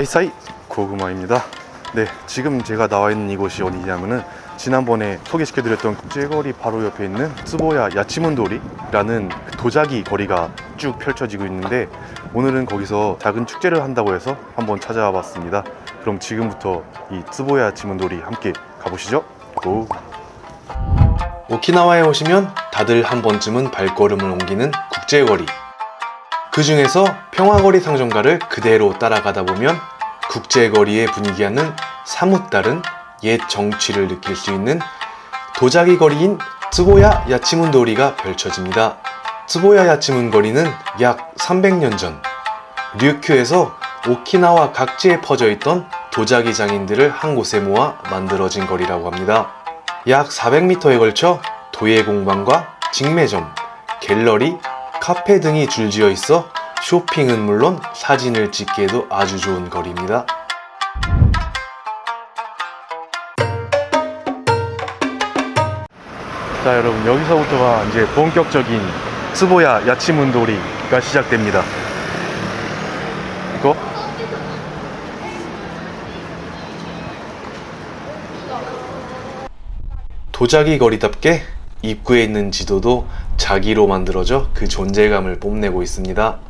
사이사이 고구마입니다. 네, 지금 제가 나와 있는 이곳이 어디냐면은 지난번에 소개시켜드렸던 국제거리 바로 옆에 있는 스보야 야치문도리라는 그 도자기 거리가 쭉 펼쳐지고 있는데 오늘은 거기서 작은 축제를 한다고 해서 한번 찾아와 봤습니다. 그럼 지금부터 이 스보야 야치문도리 함께 가보시죠. 고! 오키나와에 오시면 다들 한 번쯤은 발걸음을 옮기는 국제거리. 그 중에서 평화거리 상점가를 그대로 따라가다 보면 국제거리의 분위기와는 사뭇 다른 옛 정취를 느낄 수 있는 도자기 거리인 츠보야 야치문 도리가 펼쳐집니다. 츠보야 야치문 거리는 약 300년 전 류큐에서 오키나와 각지에 퍼져 있던 도자기 장인들을 한 곳에 모아 만들어진 거리라고 합니다. 약 400m에 걸쳐 도예 공방과 직매점, 갤러리, 카페 등이 줄지어 있어 쇼핑은 물론 사진을 찍기에도 아주 좋은 거리입니다. 자 여러분 여기서부터가 이제 본격적인 스보야 야치문도리가 시작됩니다. 이거 도자기 거리답게 입구에 있는 지도도 자기로 만들어져 그 존재감을 뽐내고 있습니다.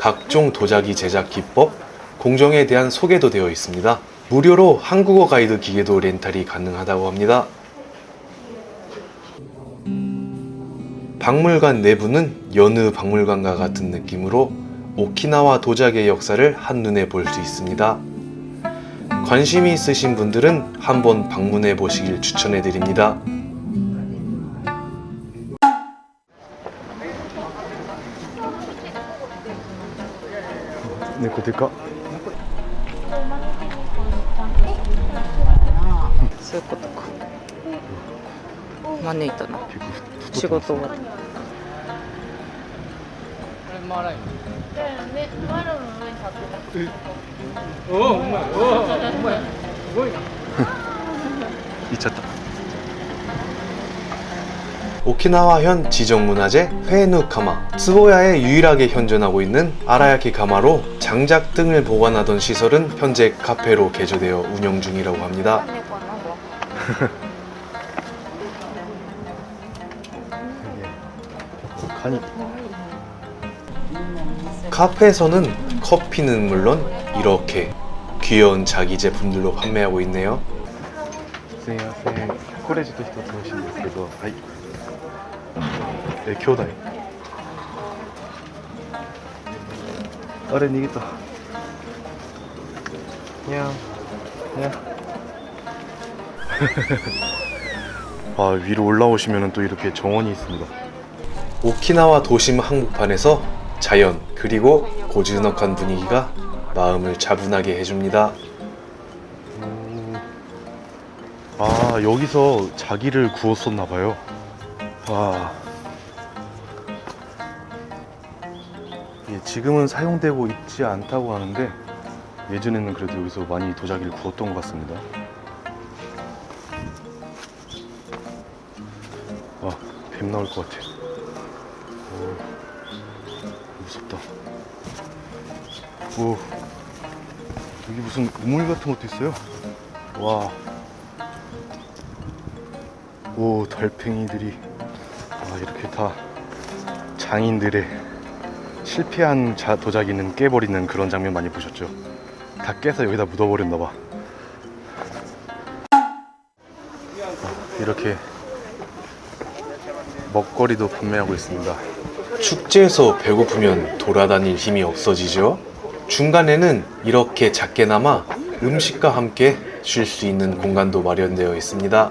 각종 도자기 제작 기법, 공정에 대한 소개도 되어 있습니다. 무료로 한국어 가이드 기계도 렌탈이 가능하다고 합니다. 박물관 내부는 여느 박물관과 같은 느낌으로 오키나와 도자기의 역사를 한눈에 볼 수 있습니다. 관심이 있으신 분들은 한번 방문해 보시길 추천해 드립니다. 猫でかそういうことか。招いたな。仕事終わったこれおおうまいおおうまいすごいな。行っちゃった。 오키나와현 지정문화재 회누카마 스보야에 유일하게 현존하고 있는 아라야키 가마로 장작 등을 보관하던 시설은 현재 카페로 개조되어 운영 중이라고 합니다. 猫なんだ 카니 카페에서는 커피는 물론 이렇게 귀여운 자기 제품들로 판매하고 있네요. すみませんこれちょっと一つ欲しいんですけどはい 네, 예, 교다. 어른이기도. 안녕. 안녕. 아, 위로 올라오시면 또 이렇게 정원이 있습니다. 오키나와 도심 한복판에서 자연 그리고 고즈넉한 분위기가 마음을 차분하게 해줍니다. 음... 아 여기서 자기를 구웠었나 봐요. 와. 예, 지금은 사용되고 있지 않다고 하는데 예전에는 그래도 여기서 많이 도자기를 구웠던 것 같습니다. 와뱀 나올 것 같아. 오, 무섭다. 오 여기 무슨 우물 같은 것도 있어요? 와. 오 달팽이들이. 아, 이렇게 다 장인들의 실패한 자, 도자기는 깨버리는 그런 장면 많이 보셨죠? 다 깨서 여기다 묻어버렸나 봐. 이렇게 먹거리도 판매하고 있습니다. 축제에서 배고프면 돌아다닐 힘이 없어지죠. 중간에는 이렇게 작게나마 음식과 함께 쉴 수 있는 공간도 마련되어 있습니다.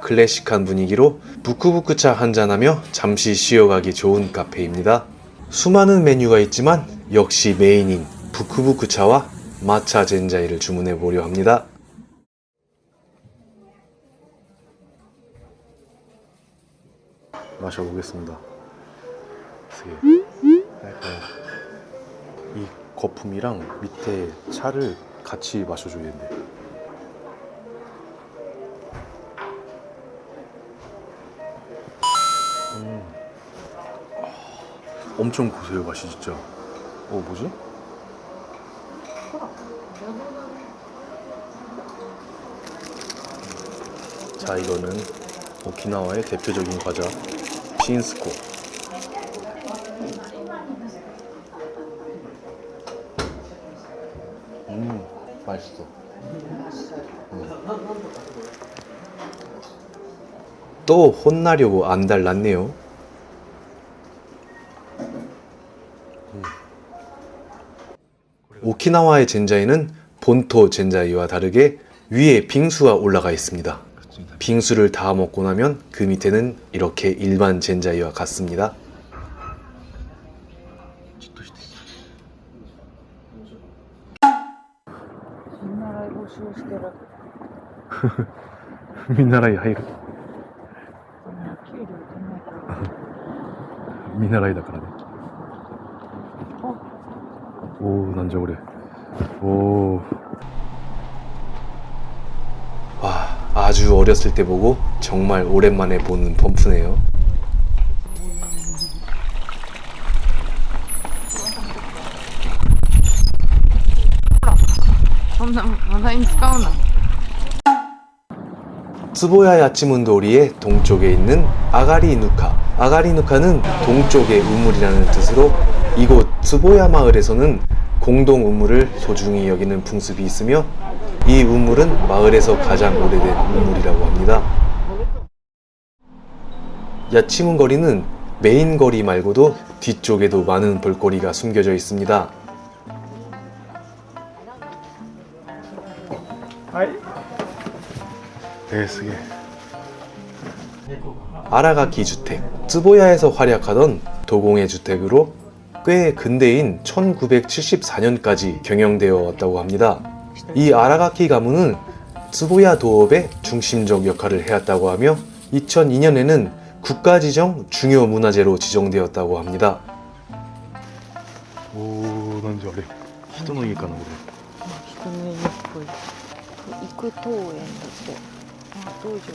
클래식한 분위기로 부쿠부쿠차 한잔하며 잠시 쉬어가기 좋은 카페입니다. 수많은 메뉴가 있지만 역시 메인인 부쿠부쿠차와 마차 젠자이를 주문해 보려 합니다. 마셔보겠습니다. 약간 이 거품이랑 밑에 차를 같이 마셔줘야겠네. 엄청 고소해요 맛이 진짜. 어 뭐지? 자 이거는 오키나와의 대표적인 과자 핀스코 음 맛있어 또 혼나려고 안 달랐네요. 오키나와의 젠자이는 본토 젠자이와 다르게 위에 빙수가 올라가 있습니다. 빙수를 다 먹고 나면 그 밑에는 이렇게 일반 젠자이와 같습니다. 見習い募集してる。見習い入るそんな給料出ないから。見習いだからね 오, 난저오래 오. 와, 아주 어렸을 때 보고 정말 오랜만에 보는 펌프네요. 스보야의 아침 운도리의 동쪽에 있는 아가리누카. 아가리누카는 동쪽의 우물이라는 뜻으로 이곳 츠보야 마을에서는 공동 우물을 소중히 여기는 풍습이 있으며 이 우물은 마을에서 가장 오래된 우물이라고 합니다. 야치문 거리는 메인 거리 말고도 뒤쪽에도 많은 볼거리가 숨겨져 있습니다. 쓰게 아라가키 주택, 츠보야에서 활약하던 도공의 주택으로 꽤 근대인 1974년까지 경영되어 왔다고 합니다. 이 아라가키 가문은 스부야 도업의 중심적 역할을 해왔다고 하며 2002년에는 국가지정 중요 문화재로 지정되었다고 합니다. 오, 난지 아래 히토노이 가나 보네. 히토노이 보이. 이쿠토엔 다때. 도죠.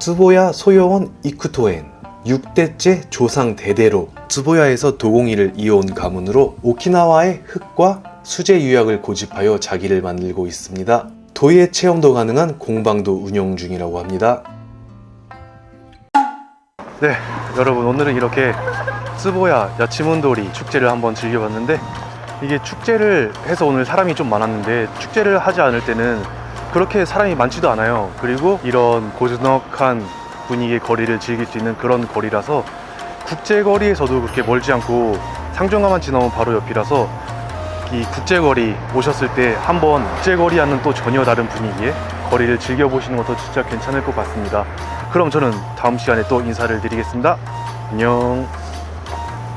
스보야 소요원 이쿠토엔. 6대째 조상 대대로 츠보야에서 도공이를 이어온 가문으로 오키나와의 흙과 수제 유약을 고집하여 자기를 만들고 있습니다. 도예 체험도 가능한 공방도 운영 중이라고 합니다. 네, 여러분 오늘은 이렇게 츠보야 야치문도리 축제를 한번 즐겨봤는데 이게 축제를 해서 오늘 사람이 좀 많았는데 축제를 하지 않을 때는 그렇게 사람이 많지도 않아요. 그리고 이런 고즈넉한 분위기의 거리를 즐길 수 있는 그런 거리라서 국제거리에서도 그렇게 멀지 않고 상정가만 지나면 바로 옆이라서 이 국제거리 오셨을 때 한번 국제거리와는 또 전혀 다른 분위기의 거리를 즐겨보시는 것도 진짜 괜찮을 것 같습니다. 그럼 저는 다음 시간에 또 인사를 드리겠습니다. 안녕.